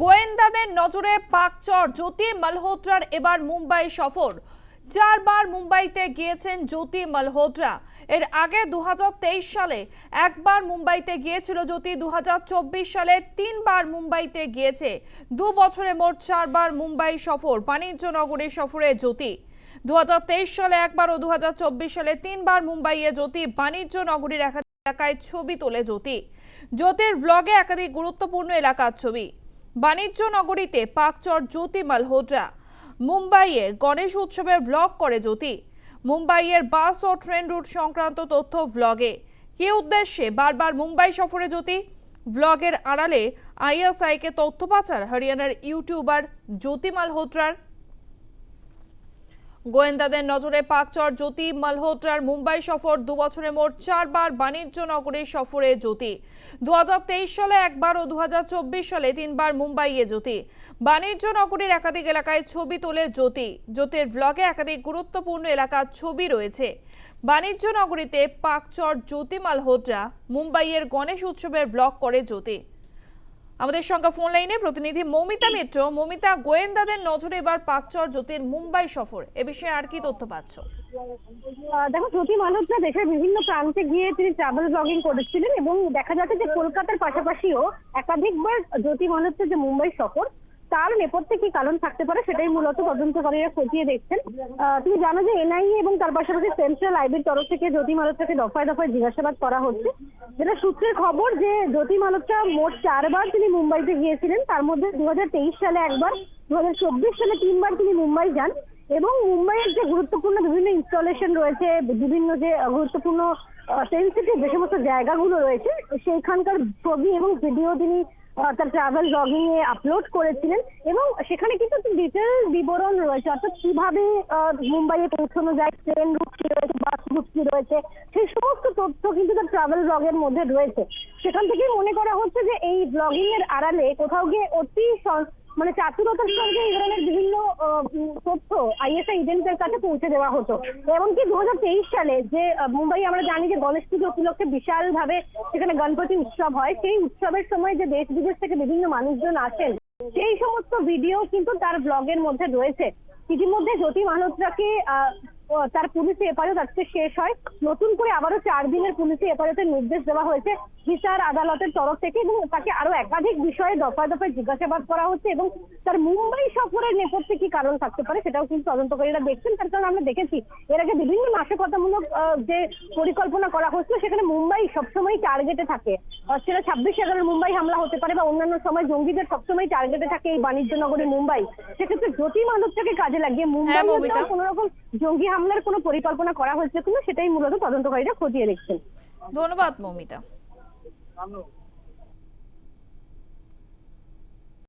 গোয়েন্দাদের নজরে পাকচর জ্যোতি মালহোত্রার এবার মুম্বাই সফর। চারবার মুম্বাইতে গিয়েছেন জ্যোতি মালহোত্রা। এর আগে দু হাজার তেইশ সালে একবার মুম্বাইতে গিয়েছিল জ্যোতি দু হাজার চব্বিশ সালে তিনবার মুম্বাইতে গিয়েছে। দু বছরে মোট চারবার মুম্বাই সফর বাণিজ্য নগরী সফরে জ্যোতি। দু হাজার তেইশ সালে একবার ও দু হাজার চব্বিশ সালে তিনবার মুম্বাইয়ে জ্যোতি বাণিজ্য নগরীর এলাকায় ছবি তোলে জ্যোতি। জ্যোতির ব্লগে একাধিক গুরুত্বপূর্ণ এলাকার ছবি। বাণিজ্য নগরীতে পাকচর জ্যোতি মালহোত্রা মুম্বাইয়ে গণেশ উৎসবের ব্লগ করে জ্যোতি। মুম্বাইয়ের বাস ও ট্রেন রুট সংক্রান্ত তথ্য ব্লগে কি উদ্দেশ্যে বারবার মুম্বাই সফরে জ্যোতি? ব্লগের আড়ালে আইএসআইকে তথ্য পাচার, হরিয়ানার ইউটিউবার জ্যোতি মালহোত্রার গোয়েন্দাদের নজরে পাকচর জ্যোতি মালহোত্রার মুম্বাই সফর দু বছরে মোট চারবার বাণিজ্য নগরীর সফরে জ্যোতি। দু হাজার তেইশ সালে একবার ও দু হাজার চব্বিশ সালে তিনবার মুম্বাইয়ে জ্যোতি। বাণিজ্য নগরীর একাধিক এলাকায় ছবি তোলে জ্যোতি। জ্যোতির ব্লগে একাধিক গুরুত্বপূর্ণ এলাকার ছবি রয়েছে। বাণিজ্য নগরীতে পাকচর জ্যোতি মালহোত্রা মুম্বাইয়ের গণেশ উৎসবের ব্লগ করে জ্যোতি। আমাদের সঙ্গে ফোন লাইনে প্রতিনিধি মৌমিতা মিত্র। মৌমিতা, গোয়েন্দাদের নজরে এবার পাকচর জ্যোতির মুম্বাই সফর। এ বিষয়ে আর কি তথ্য পাচ্ছ? দেখো, জ্যোতি মালহোত্রা দেশের বিভিন্ন প্রান্তে গিয়ে তিনি ট্রাভেল ব্লগিং করেছিলেন এবং দেখা যাচ্ছে যে কলকাতার পাশাপাশিও একাধিকবার জ্যোতি মালহোত্রার যে মুম্বাই সফর, তার নেপথ্যে কি কারণ থাকতে পারে সেটাই মূলত তদন্তকারীরা খতিয়ে দেখছেন। তুমি জানো যে এনআইএ এবং তার পাশাপাশি সেন্ট্রাল আইবির তরফ থেকে জ্যোতি মালহোত্রাকে দফায় দফায় জিজ্ঞাসাবাদ করা হচ্ছে। যেটা সূত্রের খবর যে জ্যোতি মালহোত্রা মোট চারবার তিনি মুম্বাইতে গিয়েছিলেন। তার মধ্যে দু হাজার তেইশ সালে একবার দু হাজার চব্বিশ সালে তিনবার তিনি মুম্বাই যান এবং মুম্বাইয়ের যে গুরুত্বপূর্ণ বিভিন্ন ইনস্টলেশন রয়েছে, বিভিন্ন যে গুরুত্বপূর্ণ সেন্সিটিভ যে সমস্ত জায়গাগুলো রয়েছে, সেইখানকার ছবি এবং ভিডিও তিনি তার ট্রাভেল ব্লগিং এ আপলোড করেছিলেন এবং সেখানে কিন্তু ডিটেল বিবরণ রয়েছে। অর্থাৎ কীভাবে মুম্বাইয়ে পৌঁছানো যায় ট্রেন রুট কি রয়েছে বাস রুট কি রয়েছে, সেই সমস্ত তথ্য কিন্তু তার ট্রাভেল ব্লগের মধ্যে রয়েছে। সেখান থেকেই মনে করা হচ্ছে যে এই ব্লগিং এর আড়ালে কোথাও গিয়ে অতি মানে চাতুরতার সঙ্গে এই ধরনের বিভিন্ন তথ্য আইএসআই এজেন্টের কাছে পৌঁছে দেওয়া হতো। এমনকি দু সালে যে মুম্বাই আমরা জানি যে গণেশ পুজো উপলক্ষে বিশাল ভাবে সেখানে গণপতি উৎসব হয়, সেই উৎসবের সময় যে দেশ বিদেশ থেকে বিভিন্ন মানুষজন আসেন, সেই সমস্ত ভিডিও কিন্তু তার ব্লগের মধ্যে রয়েছে। ইতিমধ্যে জ্যোতি মালহোত্রাকে তার পুলিশি হেফাজত আজকে শেষ হয়। নতুন করে আবারও চার দিনের পুলিশি হেফাজতের নির্দেশ দেওয়া হয়েছে বিচার আদালতের তরফ থেকে এবং তাকে আরও একাধিক বিষয়ে দফায় দফায় জিজ্ঞাসাবাদ করা হচ্ছে এবং তার মুম্বাই সফরের নেপথ্যে কি কারণ থাকতে পারে সেটাও কিন্তু তদন্তকারীরা দেখছেন। তার কারণ আমরা দেখেছি এর আগে বিভিন্ন নাশকতামূলক আহ, যে পরিকল্পনা করা হচ্ছিল সেখানে মুম্বাই সবসময় টার্গেটে থাকে। সেটা ছাব্বিশ এগারো মুম্বাই হামলা হতে পারে বা অন্যান্য সময় জঙ্গিদের সবসময় টার্গেটে থাকে এই বাণিজ্য নগরী মুম্বাই। সেক্ষেত্রে জ্যোতি মানবটাকে কাজে লাগিয়ে মুম্বাই মৌমিতা। কোন রকম জঙ্গি হামলার কোনো পরিকল্পনা করা হয়েছে কিনা সেটাই মূলত তদন্তকারীরা খতিয়ে দেখছেন। ধন্যবাদ মৌমিতা।